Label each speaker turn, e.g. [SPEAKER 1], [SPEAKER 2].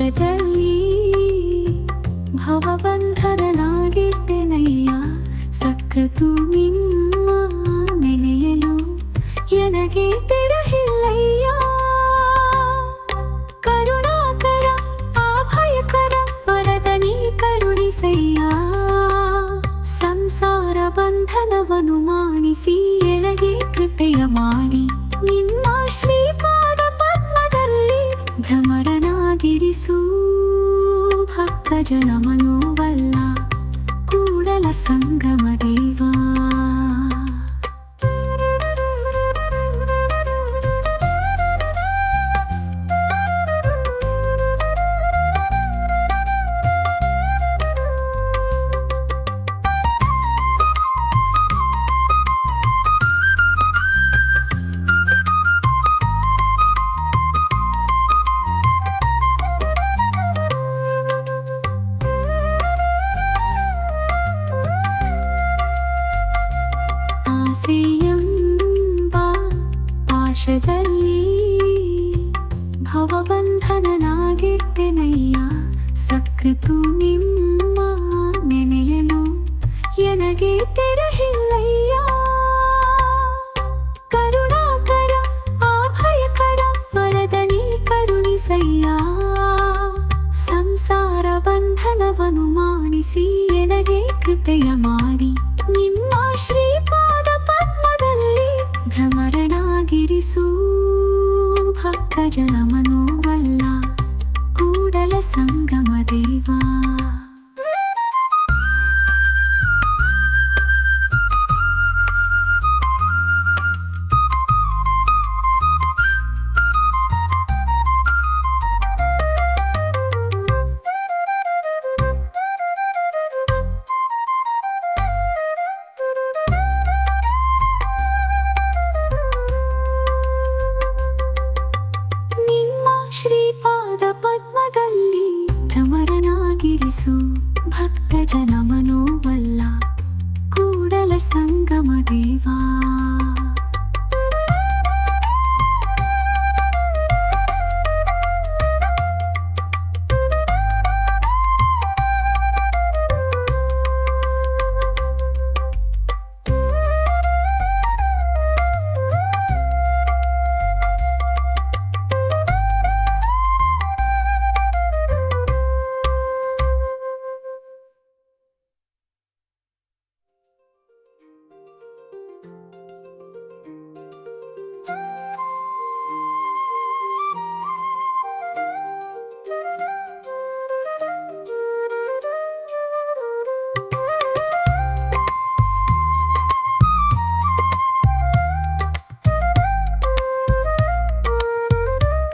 [SPEAKER 1] ವರ್ಷದಲ್ಲಿ ಭವಬಂಧರನಾಗಿದ್ದೇನಯ್ಯ ಸಕೃತು ನಿಮ್ಮ ನೆನೆಯಲು ನನಗೆ ತೆರಹಿಲ್ಲಯ್ಯ? ಕರುಣಾಕರ, ಆಭಯಕರ, ವರದನಿ ಕರುಣಿಸಯ್ಯ? ಸಂಸಾರ ಬಂಧನವನ್ನು ಮಾಡಿಸಿ ಎಳಗೆ ಕೃಪೆಯ ಮಾಡಿ. ನಿಮ್ಮ ಶ್ರೀಪಾದ ಪದ್ಮದಲ್ಲಿ ಭ್ರಮರಣ ಭ್ರಮರನಾಗಿರಿಸು ಭಕ್ತ ಜನ ಮನೋವಲ್ಲ ಕೂಡಲ ಸಂಗಮ ದೇವಾ. ಸಕೃತು ನಿಮ್ಮ ನೆನೆಯಲು ಎನಗೆ ತೆರಹಿಲ್ಲಯ್ಯ? ಕರುಣಾಕರ ಅಭಯಕರ ವರದನಿ ಕರುಣಿಸಯ್ಯ. ಸಂಸಾರ ಬಂಧನವನ್ನು ಮಾಡಿಸಿ ಎನಗೆ ಕೃಪೆಯ ಮಾಡಿ. ನಿಮ್ಮ ಶ್ರೀಪಾದ ಪದ್ಮದಲ್ಲಿ ಭ್ರಮರಣಾಗಿರಿಸು. ಭಕ್ತ ಜನ ಮನೋವಲ್ಲ ಪದ್ಮದಲ್ಲಿ ಭ್ರಮರನಾಗಿರಿಸು ಭಕ್ತ ಜನ ಮನೋವಲ್ಲ ಕೂಡಲ ಸಂಗಮ ದೇವಾ.